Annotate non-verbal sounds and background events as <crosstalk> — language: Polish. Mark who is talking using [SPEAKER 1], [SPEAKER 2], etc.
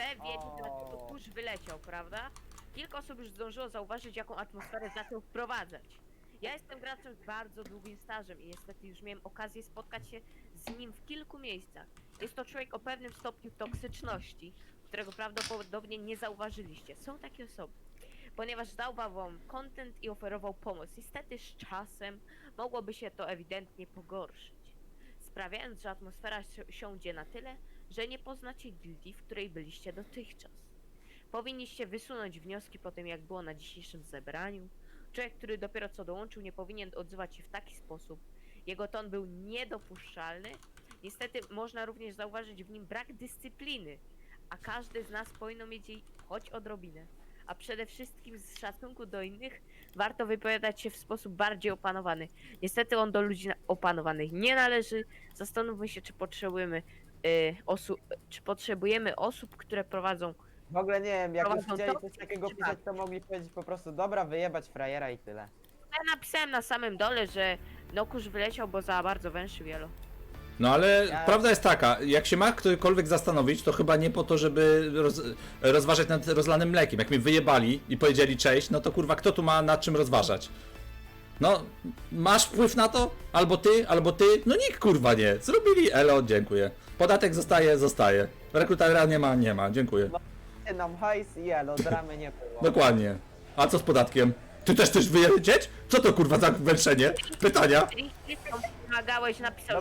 [SPEAKER 1] chce wiedzieć, dlaczego kurz wyleciał, prawda? Kilka osób już zdążyło zauważyć, jaką atmosferę zaczął wprowadzać. Ja jestem graczem z bardzo długim stażem i niestety już miałem okazję spotkać się z nim w kilku miejscach. Jest to człowiek o pewnym stopniu toksyczności, którego prawdopodobnie nie zauważyliście. Są takie osoby. Ponieważ dał wam content i oferował pomoc. Niestety z czasem mogłoby się to ewidentnie pogorszyć. Sprawiając, że atmosfera si- siądzie na tyle, że nie poznacie gildii, w której byliście dotychczas. Powinniście wysunąć wnioski po tym, jak było na dzisiejszym zebraniu. Człowiek, który dopiero co dołączył, nie powinien odzywać się w taki sposób. Jego ton był niedopuszczalny. Niestety można również zauważyć w nim brak dyscypliny, a każdy z nas powinno mieć jej choć odrobinę. A przede wszystkim z szacunku do innych warto wypowiadać się w sposób bardziej opanowany. Niestety on do ludzi opanowanych nie należy. Zastanówmy się, czy potrzebujemy, y, osu- czy potrzebujemy osób, które prowadzą
[SPEAKER 2] W ogóle nie wiem, jak już
[SPEAKER 1] Prowadzą
[SPEAKER 2] chcieli
[SPEAKER 1] to,
[SPEAKER 2] coś takiego
[SPEAKER 1] czy
[SPEAKER 2] pisać, to mogli powiedzieć po prostu dobra, wyjebać frajera i tyle.
[SPEAKER 1] Ja napisałem na samym dole, że Nokusz wyleciał, bo za bardzo węszy wielo.
[SPEAKER 3] No ale
[SPEAKER 2] Ja-
[SPEAKER 3] prawda jest taka, jak się ma ktokolwiek zastanowić, to chyba nie po to, żeby roz, rozważać nad rozlanym mlekiem. Jak mnie wyjebali i powiedzieli cześć, no to kurwa kto tu ma nad czym rozważać? No, masz wpływ na to? Albo ty, albo ty? No nikt kurwa nie. Zrobili, elo, dziękuję. Podatek zostaje, zostaje. Rekrutera nie ma, nie ma, dziękuję.
[SPEAKER 2] Ty nam hajs i elo, dramy nie było. <laughs>
[SPEAKER 3] Dokładnie. A co z podatkiem? Ty też chcesz wyjeżdżać? Co to kurwa za węszenie? Pytania?
[SPEAKER 1] Pomagałeś, napisał,